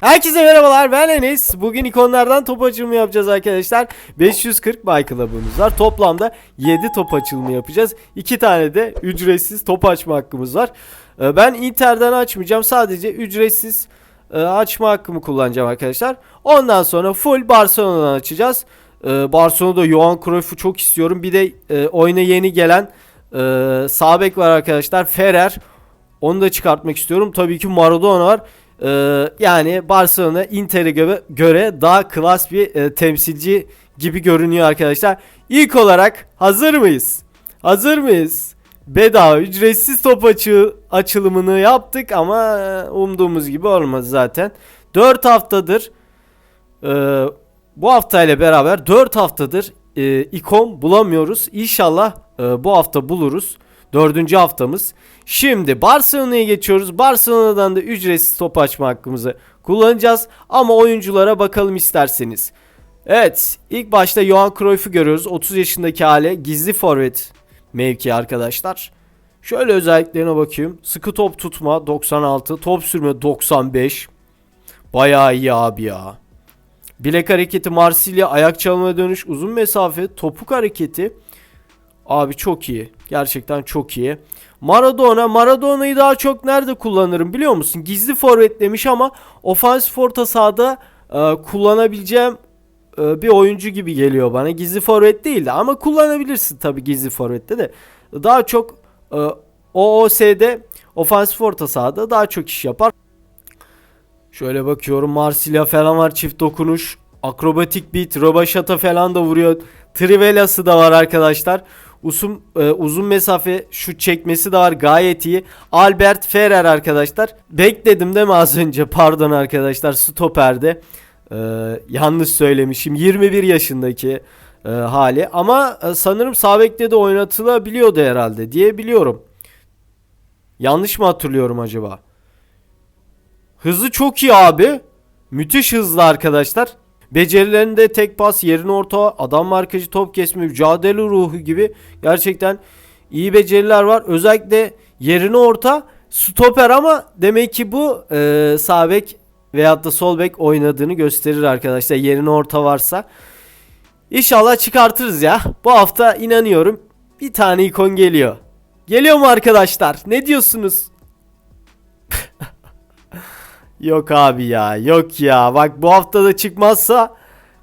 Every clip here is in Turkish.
Herkese merhabalar ben Enes. Bugün ikonlardan top açılımı yapacağız arkadaşlar. 540 My Club'ımız var. Toplamda 7 top açılımı yapacağız. 2 tane de ücretsiz top açma hakkımız var. Ee, Ben Inter'den açmayacağım. Sadece ücretsiz e, açma hakkımı kullanacağım arkadaşlar. Ondan sonra full Barcelona'dan açacağız. Ee, Barcelona'da Johan Cruyff'u çok istiyorum. Bir de e, oyuna yeni gelen e, sağ bek var arkadaşlar. Ferrer. Onu da çıkartmak istiyorum. Tabii ki Maradona var. Ee, yani Barcelona Inter'e göre, daha klas bir e, temsilci gibi görünüyor arkadaşlar. İlk olarak hazır mıyız? Hazır mıyız? Bedava ücretsiz top açı, açılımını yaptık ama e, umduğumuz gibi olmadı zaten. 4 haftadır e, bu haftayla beraber 4 haftadır e, ikon bulamıyoruz. İnşallah bu hafta buluruz. Dördüncü haftamız. Şimdi Barcelona'ya geçiyoruz. Barcelona'dan da ücretsiz top açma hakkımızı kullanacağız. Ama oyunculara bakalım isterseniz. Evet ilk başta Johan Cruyff'u görüyoruz. 30 yaşındaki hali gizli forvet mevki arkadaşlar. Şöyle özelliklerine bakayım. Sıkı top tutma 96. Top sürme 95. Bayağı iyi abi ya. Bilek hareketi Marsilya ayak çalmaya dönüş uzun mesafe topuk hareketi Abi çok iyi. Gerçekten çok iyi. Maradona. Maradona'yı daha çok nerede kullanırım biliyor musun? Gizli forvet demiş ama ofansif orta sahada e, kullanabileceğim e, bir oyuncu gibi geliyor bana. Gizli forvet değil de ama kullanabilirsin tabii gizli forvette de. Daha çok e, OOS'de ofansif orta sahada daha çok iş yapar. Şöyle bakıyorum Marsilya falan var çift dokunuş. Akrobatik beat, Robaşata falan da vuruyor. Trivelası da var arkadaşlar. Uzun, e, uzun mesafe şu çekmesi de var gayet iyi. Albert Ferrer arkadaşlar. Bekledim değil mi az önce? Pardon arkadaşlar stoperde. E, yanlış söylemişim. 21 yaşındaki e, hali. Ama e, sanırım sağ de oynatılabiliyordu herhalde diye biliyorum. Yanlış mı hatırlıyorum acaba? Hızı çok iyi abi. Müthiş hızlı arkadaşlar. Becerilerinde tek pas, yerin orta, adam markacı, top kesme, mücadele ruhu gibi gerçekten iyi beceriler var. Özellikle yerini orta, stoper ama demek ki bu e, sağ bek veyahut da sol bek oynadığını gösterir arkadaşlar. Yerini orta varsa. İnşallah çıkartırız ya. Bu hafta inanıyorum bir tane ikon geliyor. Geliyor mu arkadaşlar? Ne diyorsunuz? Yok abi ya yok ya. Bak bu hafta da çıkmazsa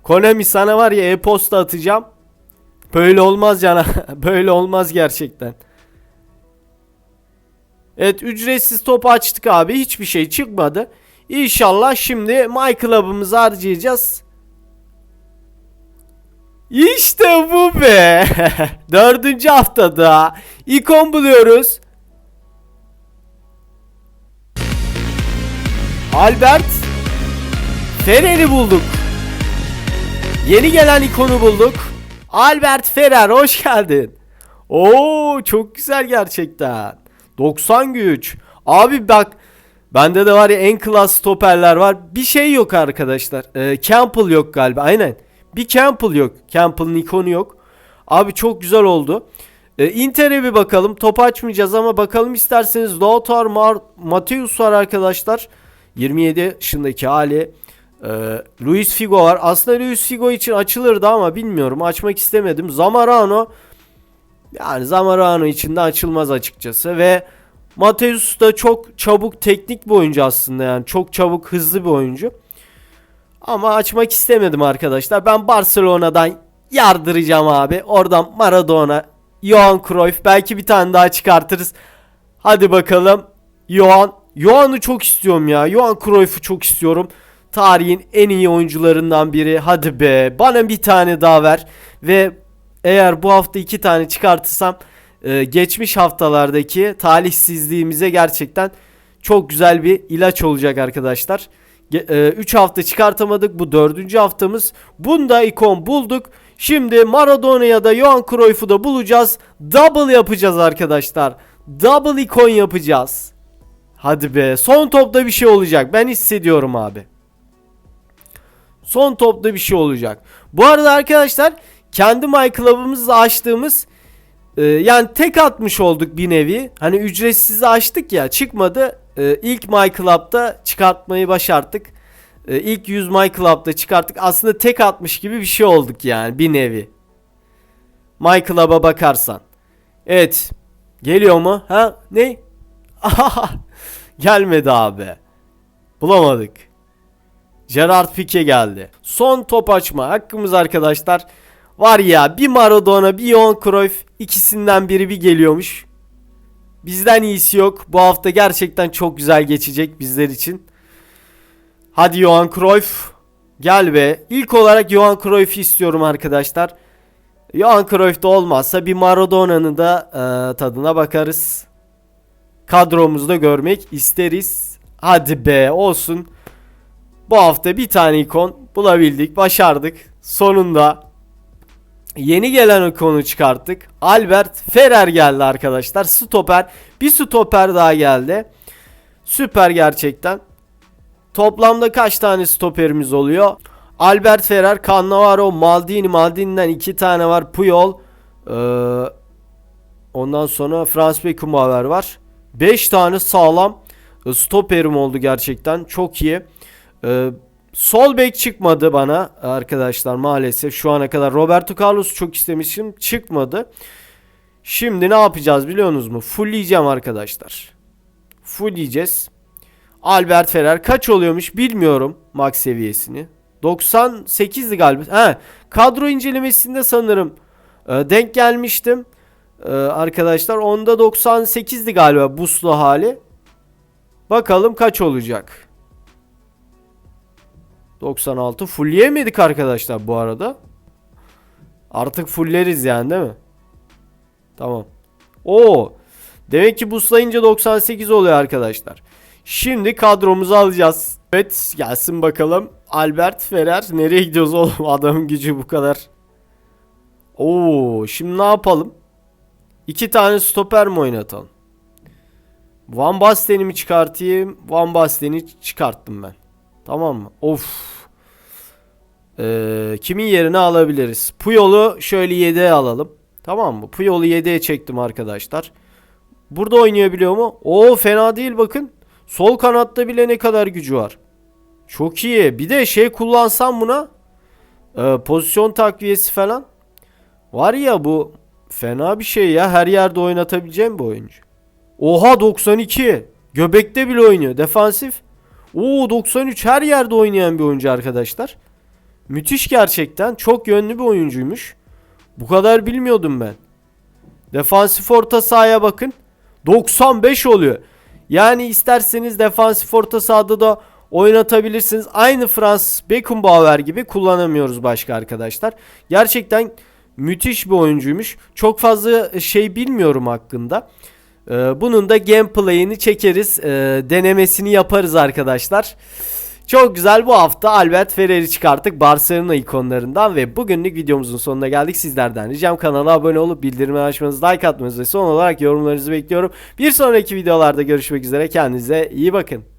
Konami sana var ya e-posta atacağım. Böyle olmaz cana böyle olmaz gerçekten. Evet ücretsiz top açtık abi. Hiçbir şey çıkmadı. İnşallah şimdi My Club'ımızı harcayacağız. İşte bu be! Dördüncü haftada ikon buluyoruz Albert Ferrer'i bulduk. Yeni gelen ikonu bulduk. Albert Ferrer hoş geldin. Oo çok güzel gerçekten. 90 güç. Abi bak bende de var ya en klas stoperler var. Bir şey yok arkadaşlar. Ee, Campbell yok galiba. Aynen. Bir Campbell yok. Campbell'ın ikonu yok. Abi çok güzel oldu. Ee, Inter'e bir bakalım. Top açmayacağız ama bakalım isterseniz Lautaro Mar Mateus var arkadaşlar. 27 yaşındaki hali. Ee, Luis Figo var. Aslında Luis Figo için açılırdı ama bilmiyorum. Açmak istemedim. Zamarano yani Zamarano için de açılmaz açıkçası ve Mateus da çok çabuk teknik bir oyuncu aslında yani çok çabuk hızlı bir oyuncu. Ama açmak istemedim arkadaşlar. Ben Barcelona'dan yardıracağım abi. Oradan Maradona, Johan Cruyff belki bir tane daha çıkartırız. Hadi bakalım. Johan Johan'ı çok istiyorum ya. Johan Cruyff'u çok istiyorum. Tarihin en iyi oyuncularından biri. Hadi be. Bana bir tane daha ver. Ve eğer bu hafta iki tane çıkartırsam e, geçmiş haftalardaki talihsizliğimize gerçekten çok güzel bir ilaç olacak arkadaşlar. 3 hafta çıkartamadık. Bu dördüncü haftamız. Bunda ikon bulduk. Şimdi Maradona ya da Johan Cruyff'u da bulacağız. Double yapacağız arkadaşlar. Double ikon yapacağız. Hadi be. Son topta bir şey olacak. Ben hissediyorum abi. Son topta bir şey olacak. Bu arada arkadaşlar kendi My açtığımız e, yani tek atmış olduk bir nevi. Hani ücretsiz açtık ya çıkmadı. E, ilk My çıkartmayı başardık. e, ilk 100 My çıkarttık. Aslında tek atmış gibi bir şey olduk yani bir nevi. My bakarsan. Evet. Geliyor mu? Ha? Ne? Gelmedi abi. Bulamadık. Gerard Pique geldi. Son top açma hakkımız arkadaşlar. Var ya bir Maradona bir Johan Cruyff ikisinden biri bir geliyormuş. Bizden iyisi yok. Bu hafta gerçekten çok güzel geçecek bizler için. Hadi Johan Cruyff. Gel be. İlk olarak Johan Cruyff'i istiyorum arkadaşlar. Johan Cruyff da olmazsa bir Maradona'nın da e, tadına bakarız. Kadromuzda görmek isteriz. Hadi be olsun. Bu hafta bir tane ikon bulabildik, başardık. Sonunda yeni gelen ikonu çıkarttık. Albert Ferrer geldi arkadaşlar. Stoper. Bir stoper daha geldi. Süper gerçekten. Toplamda kaç tane stoperimiz oluyor? Albert Ferrer, Cannavaro, Maldini. Maldini'den iki tane var. Puyol. Ee, ondan sonra Frans Beckenbauer var. 5 tane sağlam e, stoperim oldu gerçekten. Çok iyi. Ee, sol bek çıkmadı bana arkadaşlar maalesef. Şu ana kadar Roberto Carlos çok istemişim. Çıkmadı. Şimdi ne yapacağız biliyorsunuz mu? Fullleyeceğim arkadaşlar. Fullleyeceğiz. Albert Ferrer kaç oluyormuş bilmiyorum max seviyesini. 98'di galiba. He, kadro incelemesinde sanırım e, denk gelmiştim. E, arkadaşlar onda 98'di galiba buslu hali. Bakalım kaç olacak. 96 fullleyemedik arkadaşlar bu arada. Artık fulleriz yani değil mi? Tamam. Oo. Demek ki buslayınca 98 oluyor arkadaşlar. Şimdi kadromuzu alacağız. Evet gelsin bakalım. Albert Ferrer nereye gidiyoruz oğlum? Adamın gücü bu kadar. Oo, şimdi ne yapalım? İki tane stoper mi oynatalım? Van Basten'i mi çıkartayım? Van Basten'i çıkarttım ben. Tamam mı? Of. Ee, kimin yerine alabiliriz? Puyol'u şöyle 7'ye alalım. Tamam mı? Puyol'u 7'ye çektim arkadaşlar. Burada oynayabiliyor mu? Oo fena değil bakın. Sol kanatta bile ne kadar gücü var. Çok iyi. Bir de şey kullansam buna. e, pozisyon takviyesi falan. Var ya bu fena bir şey ya. Her yerde oynatabileceğim bir oyuncu. Oha 92. Göbekte bile oynuyor. Defansif. Oo 93 her yerde oynayan bir oyuncu arkadaşlar. Müthiş gerçekten. Çok yönlü bir oyuncuymuş. Bu kadar bilmiyordum ben. Defansif orta sahaya bakın. 95 oluyor. Yani isterseniz defansif orta sahada da oynatabilirsiniz. Aynı Frans Beckenbauer gibi kullanamıyoruz başka arkadaşlar. Gerçekten müthiş bir oyuncuymuş. Çok fazla şey bilmiyorum hakkında. Ee, bunun da gameplay'ini çekeriz. Ee, denemesini yaparız arkadaşlar. Çok güzel bu hafta Albert Ferrer'i çıkarttık Barcelona ikonlarından ve bugünlük videomuzun sonuna geldik. Sizlerden ricam kanala abone olup bildirimleri açmanızı, like atmanızı ve son olarak yorumlarınızı bekliyorum. Bir sonraki videolarda görüşmek üzere. Kendinize iyi bakın.